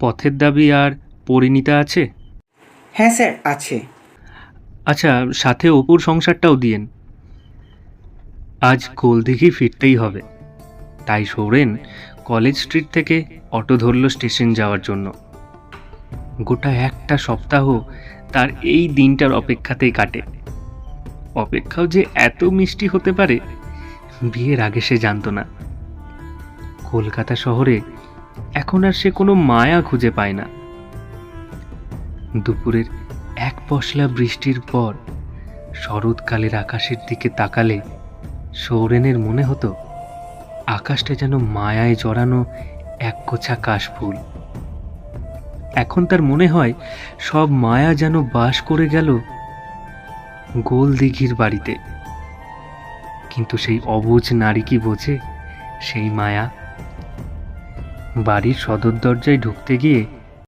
পথের দাবি আর পরিণীতা আছে? হ্যাঁ স্যার আছে। আচ্ছা সাথে অপুর সংসারটাও দিয়েন। আজ গোলদিঘি ফিরতেই হবে। তাই সৌরেন কলেজ স্ট্রিট থেকে অটো ধরল স্টেশন যাওয়ার জন্য। গোটা একটা সপ্তাহ তার এই দিনটার অপেক্ষাতেই কাটে। অপেক্ষাও যে এত মিষ্টি হতে পারে বিয়ের আগে সে জানতো না। কলকাতা শহরে এখন আর সে কোনো মায়া খুঁজে পায় না। দুপুরের এক পশলা বৃষ্টির পর শরৎকালের আকাশের দিকে তাকালে সৌরেনের মনে হতো, আকাশটা যেন মায়ায় জড়ানো এক গোছা কাশফুল। এখন তার মনে হয় সব মায়া যেন বাস করে গেল গোল দিঘির বাড়িতে। কিন্তু সেই অবুঝ নারী কি বোঝে? সেই মায়া বাড়ির সদর দরজায় ঢুকতে গিয়ে